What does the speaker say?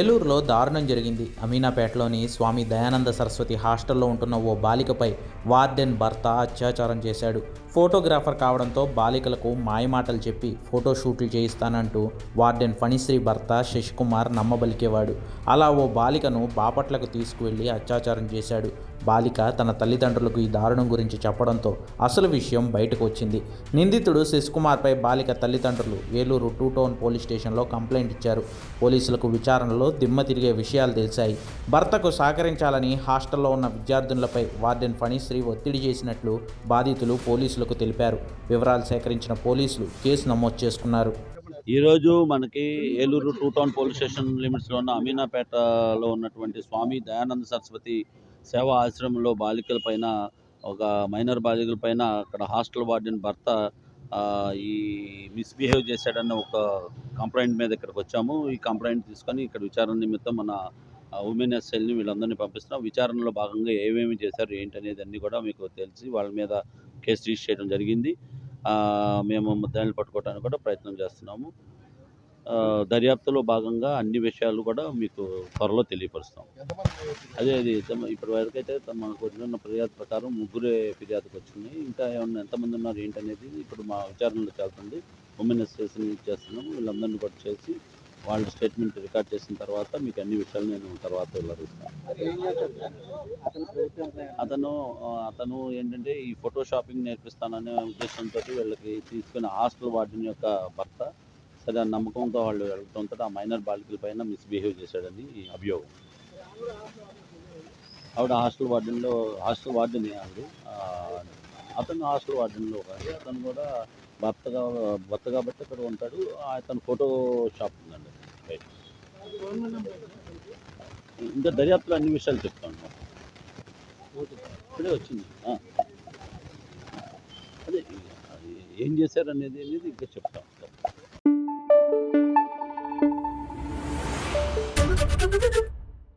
ఏలూరులో దారుణం జరిగింది. అమీనాపేటలోని స్వామి దయానంద సరస్వతి హాస్టల్లో ఉంటున్న ఓ బాలికపై వార్డెన్ భర్త అత్యాచారం చేశాడు. ఫోటోగ్రాఫర్ కావడంతో బాలికలకు మాయమాటలు చెప్పి ఫోటోషూట్లు చేయిస్తానంటూ వార్డెన్ ఫణిశ్రీ భర్త శశికుమార్ నమ్మబలికేవాడు. అలా ఓ బాలికను బాపట్లకు తీసుకువెళ్ళి అత్యాచారం చేశాడు. బాలిక తన తల్లిదండ్రులకు ఈ దారుణం గురించి చెప్పడంతో అసలు విషయం బయటకు వచ్చింది. నిందితుడు శశికుమార్పై బాలిక తల్లిదండ్రులు వేలూరు టూ టౌన్ పోలీస్ స్టేషన్లో కంప్లైంట్ ఇచ్చారు. పోలీసులకు విచారణలో దిమ్మ తిరిగే విషయాలు తెలిసాయి భర్తకు సహకరించాలని హాస్టల్లో ఉన్న విద్యార్థులపై వార్డెన్ ఫణిశ్రీ ఒత్తిడి చేసినట్లు బాధితులు పోలీసులకు తెలిపారు. వివరాలు సేకరించిన పోలీసులు కేసు నమోదు చేసుకున్నారు. ఈరోజు మనకి Eluru two town police station లిమిట్స్లో ఉన్న అమీనాపేటలో ఉన్నటువంటి స్వామి దయానంద సరస్వతి సేవా ఆశ్రమంలో బాలికల పైన ఒక మైనర్ బాలికల పైన అక్కడ హాస్టల్ వార్డెన్ భర్త ఈ మిస్బిహేవ్ చేశాడన్న ఒక కంప్లైంట్ మీద ఇక్కడికి వచ్చాము. ఈ కంప్లైంట్ తీసుకొని ఇక్కడ విచారణ నిమిత్తం మన ఉమెన్ ఎస్ఎల్ని వీళ్ళందరినీ పంపిస్తున్నాం. విచారణలో భాగంగా ఏమేమి చేశారు ఏంటి అనేది అన్నీ కూడా మీకు తెలిసి వాళ్ళ మీద కేసు రిజిస్టర్ చేయడం జరిగింది. మేము ముద్దాయిలు పట్టుకోవడానికి కూడా ప్రయత్నం చేస్తున్నాము. దర్యాప్తులో భాగంగా అన్ని విషయాలు కూడా మీకు త్వరలో తెలియపరుస్తాం. అదే అది ఇప్పటి వరకు అయితే మనకు వచ్చిన ఫిర్యాదు ప్రకారం ముగ్గురే ఫిర్యాదుకు వచ్చినాయి. ఇంకా ఏమన్నా ఎంతమంది ఉన్నారు ఏంటనేది ఇప్పుడు మా విచారణలో చేస్తుంది ఉమెన్ అసోసియేషన్ చేస్తున్నాము. వీళ్ళందరినీ కూడా చేసి వాళ్ళ స్టేట్మెంట్ రికార్డ్ చేసిన తర్వాత మీకు అన్ని విషయాలు నేను తర్వాత వివరిస్తాను. అతను అతను ఏంటంటే ఈ ఫోటో షాపింగ్ నేర్పిస్తాననే ఉద్దేశంతో వీళ్ళకి తీసుకున్న హాస్టల్ వార్డెన్ యొక్క భర్త సరే ఆ నమ్మకంతో వాళ్ళు వెళ్ళడంతో ఆ మైనర్ బాలికల పైన మిస్బిహేవ్ చేశాడని అభియోగం. ఆవిడ హాస్టల్ వార్డెన్లో హాస్టల్ వార్డెన్ ఆవిడ. అతను హాస్టల్ వార్డెన్లో అతను కూడా భర్తగా భర్త కాబట్టి అక్కడ ఉంటాడు. అతను ఫోటో షాప్ ఉందండి. ఇంకా దర్యాప్తులో అన్ని విషయాలు చెప్తాను. ఇప్పుడే వచ్చింది. అదే అది ఏం చేశారు అనేది అనేది ఇంకా చెప్తాం Thank you.